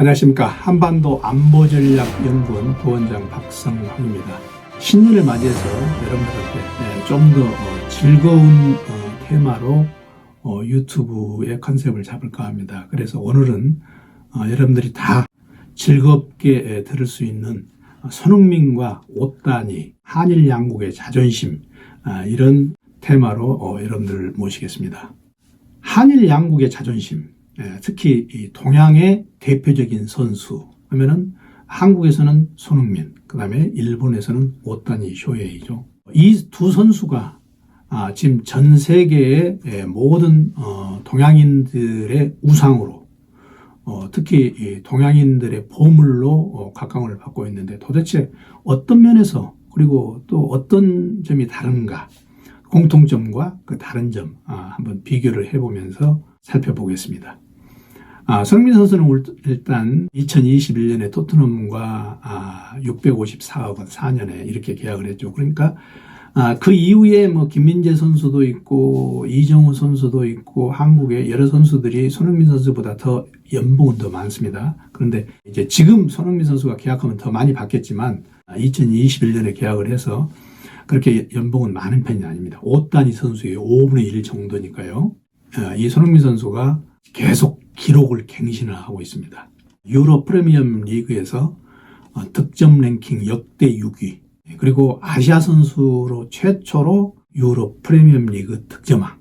안녕하십니까. 한반도 안보전략연구원 부원장 박성환입니다. 신년을 맞이해서 여러분들한테 좀 더 즐거운 어, 테마로 어, 유튜브의 컨셉을 잡을까 합니다. 그래서 오늘은 어, 여러분들이 다 즐겁게 들을 수 있는 손흥민과 옷단이 한일 양국의 자존심 아, 이런 테마로 여러분들을 모시겠습니다. 한일 양국의 자존심 예, 특히 이 동양의 대표적인 선수 하면은 한국에서는 손흥민, 그 다음에 일본에서는 오타니 쇼헤이죠. 이 두 선수가 아, 지금 전 세계의 예, 모든 어, 동양인들의 우상으로 어, 특히 이 동양인들의 보물로 어, 각광을 받고 있는데 도대체 어떤 면에서 그리고 또 어떤 점이 다른가 공통점과 그 다른 점 아, 한번 비교를 해보면서 살펴보겠습니다. 아, 성민 선수는 일단 2021년에 토트넘과 아, 654억 원 4년에 이렇게 계약을 했죠. 그러니까 아, 그 이후에 뭐 김민재 선수도 있고 이정우 선수도 있고 한국의 여러 선수들이 손흥민 선수보다 더 연봉은 더 많습니다. 그런데 이제 지금 손흥민 선수가 계약하면 더 많이 받겠지만 2021년에 계약을 해서 그렇게 연봉은 많은 편이 아닙니다. 5단위 선수의 5분의 1 정도니까요. 아, 이 손흥민 선수가 계속 기록을 갱신을 하고 있습니다. 유로 프리미엄 리그에서 어, 득점 랭킹 역대 6위 그리고 아시아 선수로 최초로 유로 프리미엄 리그 득점왕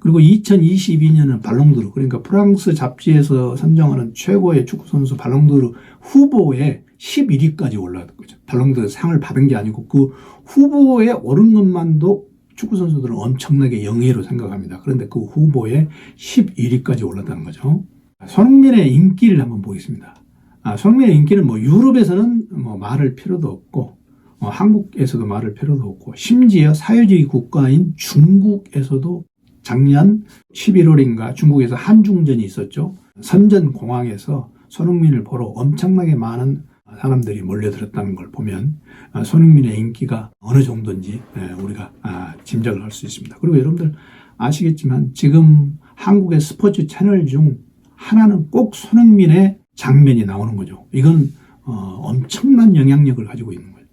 그리고 2022년은 발롱드르 그러니까 프랑스 잡지에서 선정하는 최고의 축구 선수 발롱드르 후보에 11위까지 올라간 거죠. 발롱드르 상을 받은 게 아니고 그 후보에 오른 것만도 축구 선수들은 엄청나게 영예로 생각합니다. 그런데 그 후보에 11위까지 올랐다는 거죠. 손흥민의 인기를 한번 보겠습니다. 아, 손흥민의 인기는 뭐 유럽에서는 뭐 말할 필요도 없고 어, 한국에서도 말할 필요도 없고 심지어 사회주의 국가인 중국에서도 작년 11월인가 중국에서 한중전이 있었죠. 선전 공항에서 손흥민을 보러 엄청나게 많은 사람들이 몰려들었다는 걸 보면 아, 손흥민의 인기가 어느 정도인지 예, 우리가 아, 짐작을 할 수 있습니다. 그리고 여러분들 아시겠지만 지금 한국의 스포츠 채널 중 하나는 꼭 손흥민의 장면이 나오는 거죠. 이건 어, 엄청난 영향력을 가지고 있는 거예요.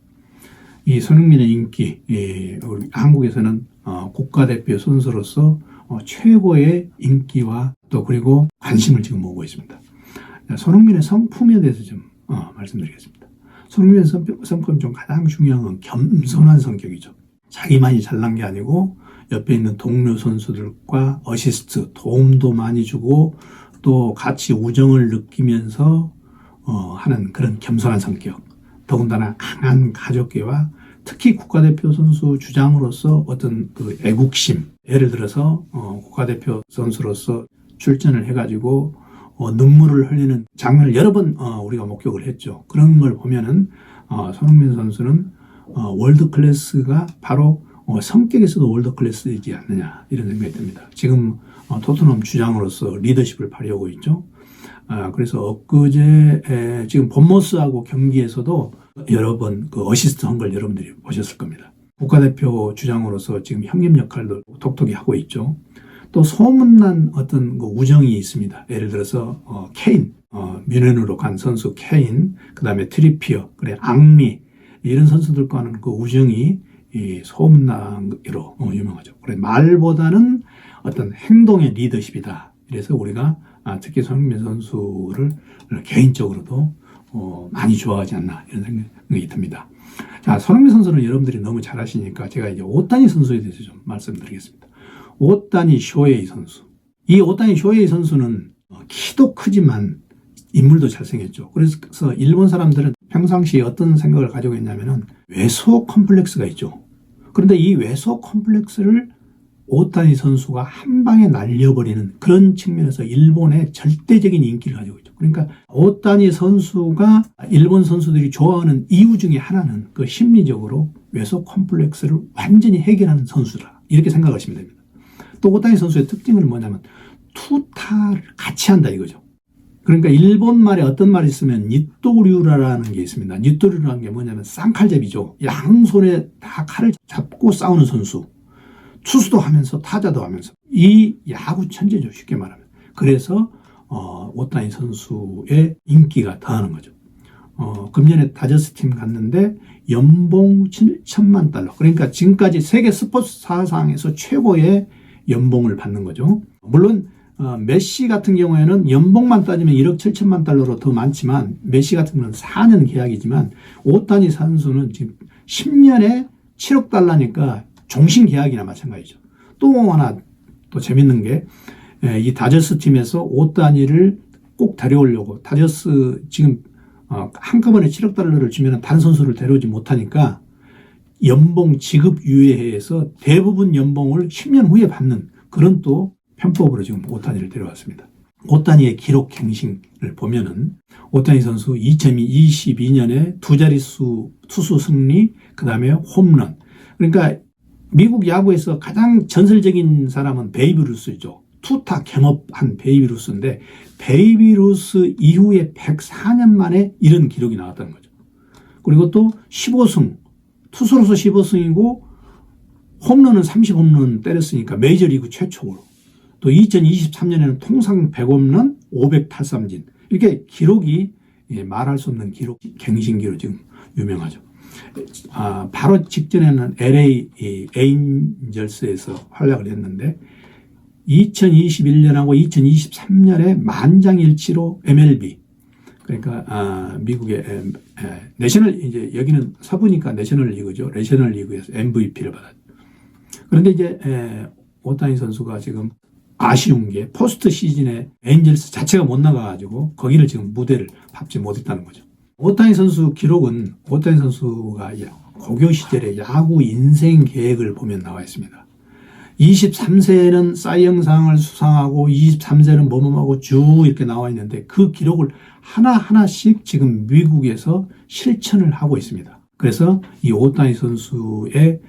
이 손흥민의 인기, 예, 우리 한국에서는 어, 국가대표 선수로서 어, 최고의 인기와 또 그리고 관심을 지금 모으고 있습니다. 손흥민의 성품에 대해서 좀 어, 말씀드리겠습니다. 손흥민의 성품 중 가장 중요한 건 겸손한 성격이죠. 자기만이 잘난 게 아니고 옆에 있는 동료 선수들과 어시스트, 도움도 많이 주고 또 같이 우정을 느끼면서 어, 하는 그런 겸손한 성격. 더군다나 강한 가족계와 특히 국가대표 선수 주장으로서 어떤 그 애국심. 예를 들어서 어, 국가대표 선수로서 출전을 해가지고 어, 눈물을 흘리는 장면을 여러 번 어, 우리가 목격을 했죠. 그런 걸 보면은 어, 손흥민 선수는 어, 월드 클래스가 바로 어, 성격에서도 월드 클래스이지 않느냐 이런 생각이 듭니다. 지금 어, 토트넘 주장으로서 리더십을 발휘하고 있죠. 아, 그래서 엊그제 에, 지금 본모스하고 경기에서도 여러 번 그 어시스트 한 걸 여러분들이 보셨을 겁니다. 국가대표 주장으로서 지금 형님 역할도 톡톡히 하고 있죠. 또 소문난 어떤 그 우정이 있습니다. 예를 들어서 어, 케인, 어, 뮌헨으로 간 선수 케인, 그 다음에 트리피어, 그래 앙리 이런 선수들과는 그 우정이 이 소문난으로 어, 유명하죠. 그래 말보다는 어떤 행동의 리더십이다. 그래서 우리가 아, 특히 손흥민 선수를 개인적으로도 어, 많이 좋아하지 않나 이런 생각이 듭니다. 자, 손흥민 선수는 여러분들이 너무 잘 아시니까 제가 이제 오타니 선수에 대해서 좀 말씀드리겠습니다. 오타니 쇼에이 선수. 이 오타니 쇼에이 선수는 어, 키도 크지만 인물도 잘생겼죠. 그래서 일본 사람들은 평상시에 어떤 생각을 가지고 있냐면은 외소 컴플렉스가 있죠. 그런데 이 외소 컴플렉스를 오타니 선수가 한 방에 날려버리는 그런 측면에서 일본의 절대적인 인기를 가지고 있죠. 그러니까 오타니 선수가 일본 선수들이 좋아하는 이유 중에 하나는 그 심리적으로 외소 컴플렉스를 완전히 해결하는 선수다. 이렇게 생각하시면 됩니다. 또 오타니 선수의 특징은 뭐냐면 투타를 같이 한다 이거죠. 그러니까 일본 말에 어떤 말이 있으면 니토류라는 게 있습니다. 니토류라는 게 뭐냐면 쌍칼잡이죠. 양손에 다 칼을 잡고 싸우는 선수. 투수도 하면서 타자도 하면서 이 야구 천재죠 쉽게 말하면. 그래서 어, 오타니 선수의 인기가 더하는 거죠. 어, 금년에 다저스 팀 갔는데 연봉 7천만 달러. 그러니까 지금까지 세계 스포츠 사상에서 최고의 연봉을 받는 거죠. 물론 어, 메시 같은 경우에는 연봉만 따지면 1억 7천만 달러로 더 많지만 메시 같은 경우는 4년 계약이지만 오타니 선수는 지금 10년에 7억 달러니까 종신 계약이나 마찬가지죠. 또 하나 또 재밌는 게 이 다저스 팀에서 오타니를 꼭 데려오려고 다저스 지금 어, 한꺼번에 7억 달러를 주면 다른 선수를 데려오지 못하니까 연봉 지급 유예해서 대부분 연봉을 10년 후에 받는 그런 또 편법으로 지금 오타니를 데려왔습니다. 오타니의 기록 갱신을 보면은 오타니 선수 2022년에 두 자릿수 투수 승리, 그 다음에 홈런. 그러니까 미국 야구에서 가장 전설적인 사람은 베이브 루스죠. 투타 겸업한 베이비 루스인데 베이비 루스 이후에 104년 만에 이런 기록이 나왔다는 거죠. 그리고 또 15승, 투수로서 15승이고 홈런은 30홈런 때렸으니까 메이저리그 최초로 또 2023년에는 통상 100홈런, 500탈삼진 이렇게 기록이 예, 말할 수 없는 기록 갱신기로 지금 유명하죠. 아, 바로 직전에는 LA 에인절스에서 활약을 했는데 2021년하고 2023년에 만장일치로 MLB 그러니까 아, 미국의 내셔널 이제 여기는 서부니까 내셔널 리그죠. 내셔널 리그에서 MVP를 받았죠. 그런데 이제 에, 오타니 선수가 지금 아쉬운 게 포스트 시즌에 엔젤스 자체가 못 나가가지고 거기를 지금 무대를 밟지 못했다는 거죠. 오타니 선수 기록은 오타니 선수가 고교 시절의 야구 인생 계획을 보면 나와 있습니다. 23세에는 사이영상을 수상하고 23세는 뭐뭐하고 쭉 이렇게 나와 있는데 그 기록을 하나하나씩 지금 미국에서 실천을 하고 있습니다. 그래서 이 오타니 선수의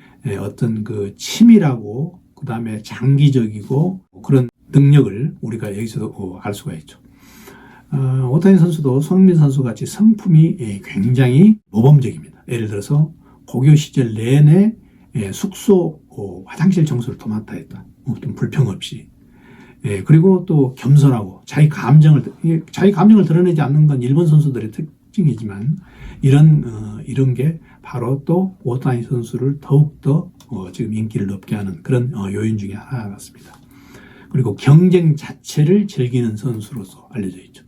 어떤 그 치밀하고 그 다음에 장기적이고 그런 능력을 우리가 여기서 알 수가 있죠. 어, 오타니 선수도 손흥민 선수 같이 성품이 굉장히 모범적입니다. 예를 들어서 고교 시절 내내 숙소 어, 화장실 청소를 도맡아 했다. 어떤 불평 없이. 예, 그리고 또 겸손하고 자기 감정을 자기 감정을 드러내지 않는 건 일본 선수들의 특징이지만 이런 어, 이런 게 바로 또 오타니 선수를 더욱 더 어, 지금 인기를 높게 하는 그런 어, 요인 중에 하나 같습니다. 그리고 경쟁 자체를 즐기는 선수로서 알려져 있죠.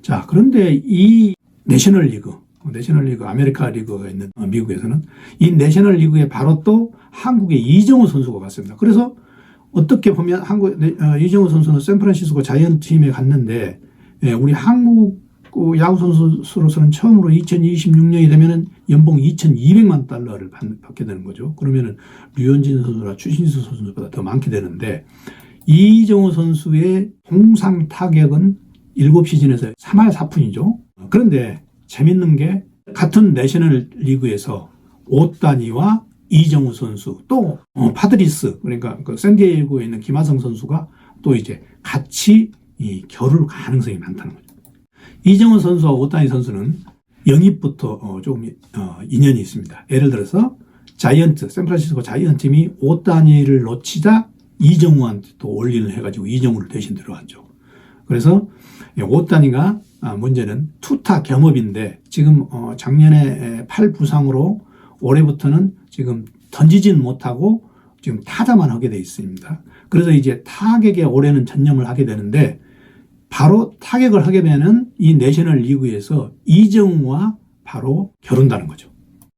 자, 그런데 이 내셔널 리그 내셔널 리그 아메리카 리그가 있는 어, 미국에서는 이 내셔널 리그에 바로 또 한국의 이정우 선수가 갔습니다. 그래서 어떻게 보면 한국 어, 이정우 선수는 샌프란시스코 자이언트 팀에 갔는데 예, 우리 한국 야구 선수로서는 처음으로 2026년이 되면은 연봉 2,200만 달러를 받게 되는 거죠. 그러면은 류현진 선수나 추신수 선수보다 더 많게 되는데 이정우 선수의 통상 타격은 7시즌에서 3할 4푼이죠. 그런데 재밌는 게 같은 내셔널 리그에서 오따니와 이정우 선수 또 어, 파드리스 그러니까 그 샌디에이고에 있는 김하성 선수가 또 이제 같이 이 겨룰 가능성이 많다는 거죠. 이정우 선수와 오따니 선수는 영입부터 어, 조금 어, 인연이 있습니다. 예를 들어서 자이언트 샌프란시스코 자이언트 팀이 오따니를 놓치자 이정우한테 또 올인을 해가지고 이정우를 대신 들어왔죠. 그래서 오따니가 아, 문제는 투타 겸업인데 지금 어, 작년에 팔 부상으로 올해부터는 지금 던지진 못하고 지금 타자만 하게 돼 있습니다. 그래서 이제 타격에 올해는 전념을 하게 되는데 바로 타격을 하게 되는 이 내셔널 리그에서 이정우와 바로 겨룬다는 거죠.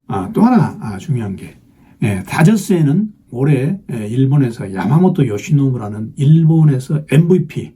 아, 또 하나 아, 중요한 게 예, 다저스에는 올해 예, 일본에서 야마모토 요시노부라는 일본에서 MVP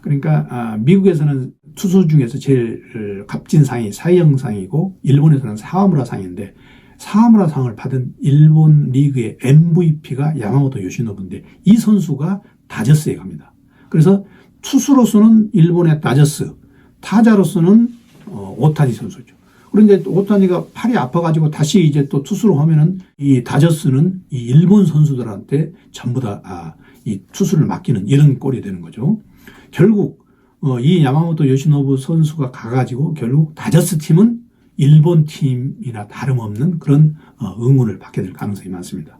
그러니까 아, 미국에서는 투수 중에서 제일 값진 상이 사형상이고 일본에서는 사와무라 상인데 사와무라상을 받은 일본 리그의 MVP가 야마모토 요시노부인데 이 선수가 다저스에 갑니다. 그래서 투수로서는 일본의 다저스, 타자로서는 어, 오타니 선수죠. 그런데 오타니가 팔이 아파가지고 다시 이제 또 투수로 하면은 이 다저스는 이 일본 선수들한테 전부 다이 아, 투수를 맡기는 이런 꼴이 되는 거죠. 결국 어, 이 야마모토 요시노부 선수가 가가지고 결국 다저스 팀은 일본 팀이나 다름없는 그런 어, 응원을 받게 될 가능성이 많습니다.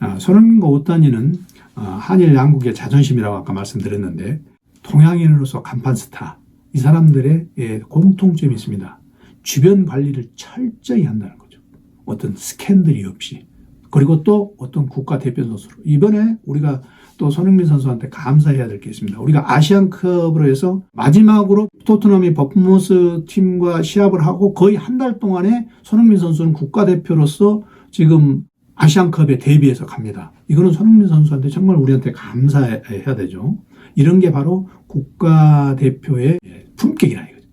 아, 손흥민과 오타니는 어, 한일 양국의 자존심이라고 아까 말씀드렸는데 동양인으로서 간판 스타 이 사람들의 예, 공통점이 있습니다. 주변 관리를 철저히 한다는 거죠. 어떤 스캔들이 없이 그리고 또 어떤 국가 대표 선수로 이번에 우리가 또 손흥민 선수한테 감사해야 될 게 있습니다. 우리가 아시안컵으로 해서 마지막으로 토트넘이 버프모스 팀과 시합을 하고 거의 한 달 동안에 손흥민 선수는 국가대표로서 지금 아시안컵에 대비해서 갑니다. 이거는 손흥민 선수한테 정말 우리한테 감사해야 되죠. 이런 게 바로 국가대표의 품격이라 이거죠.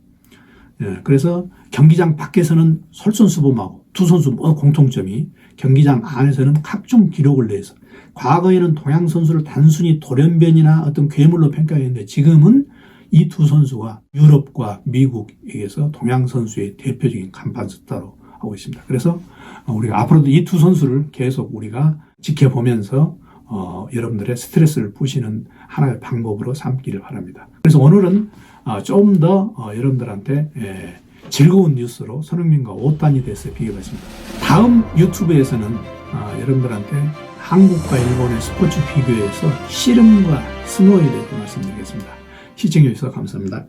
예, 그래서 경기장 밖에서는 솔선수범하고 두 선수 뭐 공통점이 경기장 안에서는 각종 기록을 내서 과거에는 동양 선수를 단순히 돌연변이나 어떤 괴물로 평가했는데 지금은 이 두 선수가 유럽과 미국에게서 동양 선수의 대표적인 간판 스타로 하고 있습니다. 그래서 우리가 앞으로도 이 두 선수를 계속 우리가 지켜보면서 어, 여러분들의 스트레스를 푸시는 하나의 방법으로 삼기를 바랍니다. 그래서 오늘은 어, 좀더 어, 여러분들한테 예, 즐거운 뉴스로 손흥민과 오단이 대해서 비교했습니다. 다음 유튜브에서는 어, 여러분들한테 한국과 일본의 스포츠 비교에서 씨름과 스노우에 대해서 말씀드리겠습니다. 시청해주셔서 감사합니다.